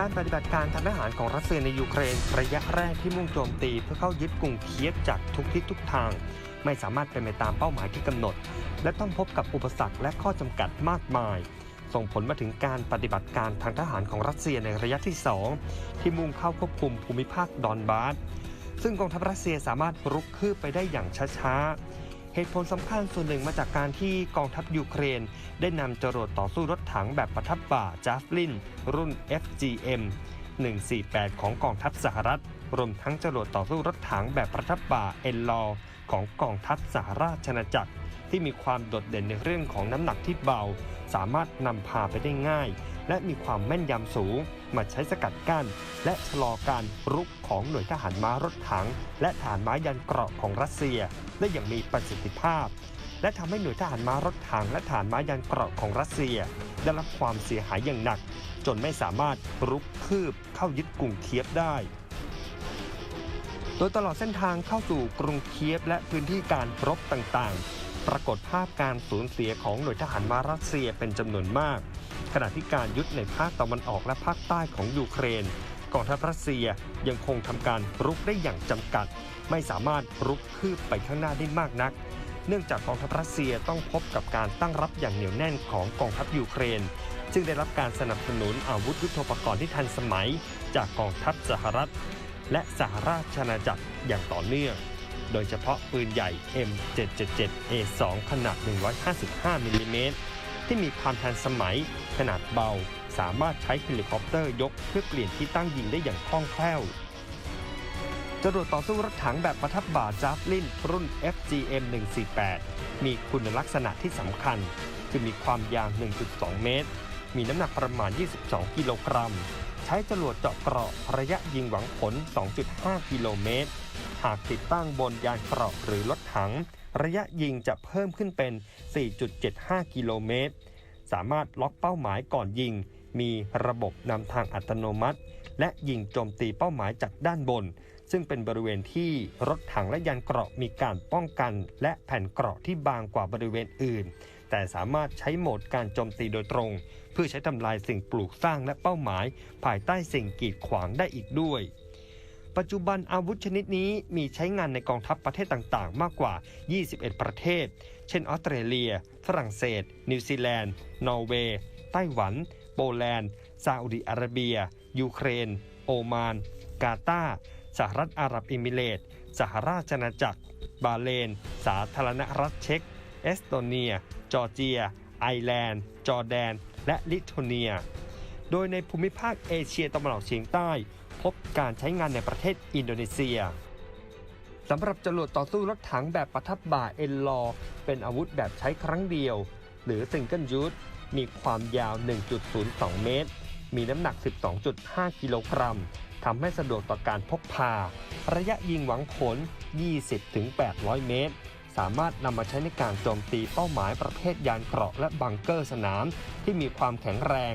การปฏิบัติการทางทหารของรัสเซียในยูเครน ระยะแรกที่มุ่งโจมตีเพื่อเข้ายึดกรุงเคียฟจากทุกทิศทุกทาง ไม่สามารถเป็นไปตามเป้าหมายที่กำหนด และต้องพบกับอุปสรรคและข้อจำกัดมากมาย ส่งผลมาถึงการปฏิบัติการทางทหารของรัสเซียในระยะที่ 2 ที่มุ่งเข้าควบคุมภูมิภาคดอนบาสซึ่งกองทัพรัสเซียสามารถรุกคืบไปได้อย่างช้าๆ เหตุผลสำคัญส่วนหนึ่งมาจากการที่กองทัพยูเครน ได้นำจรวดต่อสู้รถถังแบบประทับบ่าจาฟลิน รุ่น FGM 148 ของกองทัพสหรัฐ รวมทั้งจรวดต่อสู้รถถังแบบประทับบ่าเอลลอของกองทัพสหราชอาณาจักร ที่มีความโดดเด่นในเรื่องของน้ำหนักที่เบา สามารถนำพาไปได้ง่าย และมีความแม่นยำสูง มาใช้สกัดกั้น และชะลอการรุกของหน่วยทหารม้ารถถัง และฐานม้ายันเกราะของรัสเซีย ได้อย่างมีประสิทธิภาพ และทำให้หน่วยทหารม้ารถถังและฐานม้ายันเกราะของรัสเซีย ได้รับความเสียหายอย่างหนัก จนไม่สามารถรุกคืบเข้ายึดกรุงเคียฟได้โดยตลอดเส้นทางเข้าสู่กรุงเคียฟและพื้นที่การรบต่างๆ ปรากฏภาพการสูญเสียของหน่วยทหารม้ารัสเซียเป็นจำนวนมาก ขณะที่การยึดในภาคตะวันออกและภาคใต้ของยูเครนกองทัพรัสเซียยังคงทำการรุกได้อย่างจำกัด ไม่สามารถรุกคืบไปข้างหน้าได้มากนัก เนื่องจากกองทัพรัสเซียต้องพบกับการตั้งรับอย่างเหนียวแน่นของกองทัพยูเครนซึ่งได้รับการสนับสนุนอาวุธยุทโธปกรณ์ที่ทันสมัย จากกองทัพสหรัฐ และสหราชอาณาจักรอย่างต่อเนื่อง โดยเฉพาะปืนใหญ่ M777A2 ขนาด 155มิลลิเมตร ที่มีความทันสมัย ขนาดเบา สามารถใช้เฮลิคอปเตอร์ยกเพื่อเปลี่ยนที่ตั้งยิงได้อย่างคล่องแคล่วจรวดต่อสู้รถถังแบบประทับบ่าจาฟลินรุ่น FGM 148 มีคุณลักษณะที่สำคัญ คือมีความยาว 1.2 เมตร มีน้ำหนักประมาณ 22 กิโลกรัม ใช้จรวดเจาะเกราะระยะยิงหวังผล 2.5 กิโลเมตร หากติดตั้งบนยานเกราะหรือรถถัง ระยะยิงจะเพิ่มขึ้นเป็น 4.75 กิโลเมตร สามารถล็อกเป้าหมายก่อนยิง มีระบบนำทางอัตโนมัติ และยิงโจมตีเป้าหมายจากด้านบน ซึ่งเป็นบริเวณที่รถถังและยานเกราะมีการป้องกัน และแผ่นเกราะที่บางกว่าบริเวณอื่น แต่สามารถใช้โหมดการโจมตีโดยตรง เพื่อใช้ทำลายสิ่งปลูกสร้างและเป้าหมาย ภายใต้สิ่งกีดขวางได้อีกด้วย ปัจจุบันอาวุธชนิดนี้มีใช้งานในกองทัพประเทศต่างๆ มากกว่า 21 ประเทศ เช่นออสเตรเลีย ฝรั่งเศส นิวซีแลนด์ นอร์เวย์ ไต้หวัน โปแลนด์ ซาอุดิอาระเบีย ยูเครน โอมาน กาตาร์สหรัฐอาหรับเอมิเรตส์สหราชอาณาจักร บาเลน สาธารณรัฐเช็ก เอสโตเนีย จอร์เจีย ไอร์แลนด์ จอร์แดน และลิทัวเนีย โดยในภูมิภาคเอเชียตะวันออกเฉียงใต้ พบการใช้งานในประเทศอินโดนีเซียสำหรับจรวดต่อสู้รถถังแบบประทับบ่าเอ็นลอ เป็นอาวุธแบบใช้ครั้งเดียว หรือซิงเกิลยู e มีความยาว 1.02 เมตร มีน้ำหนัก 12.5 กิโลกรัมทำให้สะดวกต่อการพกพา ระยะยิงหวังผล 20-800 เมตร สามารถนำมาใช้ในการโจมตีเป้าหมายประเภทยานเกราะและบังเกอร์สนามที่มีความแข็งแรง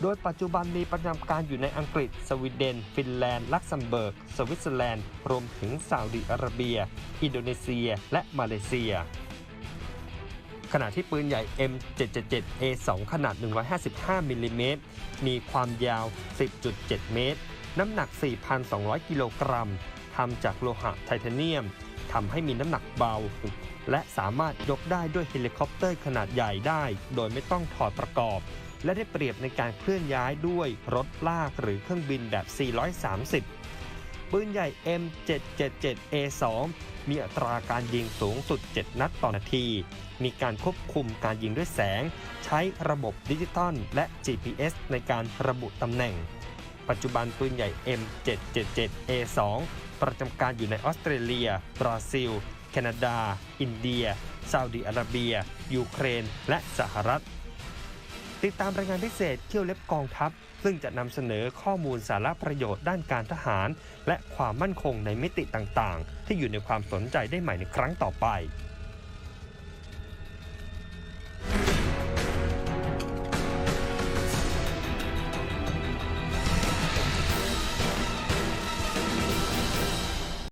โดยปัจจุบันมีประจำการอยู่ในอังกฤษ สวีเดน ฟินแลนด์ ลักเซมเบิร์ก สวิตเซอร์แลนด์ รวมถึงซาอุดิอาระเบีย อินโดนีเซีย และมาเลเซีย ขณะที่ปืนใหญ่ M777A2 ขนาด 155มิลลิเมตร มีความยาว 10.7 เมตร น้ำหนัก 4,200 กิโลกรัมทำจากโลหะไทเทเนียมทำให้มีน้ำหนักเบา และสามารถยกได้ด้วยเฮลิคอปเตอร์ขนาดใหญ่ได้ โดยไม่ต้องถอดประกอบ และได้เปรียบในการเคลื่อนย้ายด้วยรถลากหรือเครื่องบินแบบ 430 ปืนใหญ่ M777A2 มีอัตราการยิงสูงสุด 7 นัดต่อนาที มีการควบคุมการยิงด้วยแสง ใช้ระบบดิจิตอลและ GPS ในการระบุตำแหน่ง ปัจจุบันปืนใหญ่ M777A2 ประจำการอยู่ในออสเตรเลีย บราซิล แคนาดา อินเดียซาอุดิอาระเบีย ยูเครน และสหรัฐ ติดตามรายงานพิเศษเที่ยวเล็บกองทัพ ซึ่งจะนำเสนอข้อมูลสาระประโยชน์ด้านการทหาร และความมั่นคงในมิติต่างๆ ที่อยู่ในความสนใจได้ใหม่ในครั้งต่อไป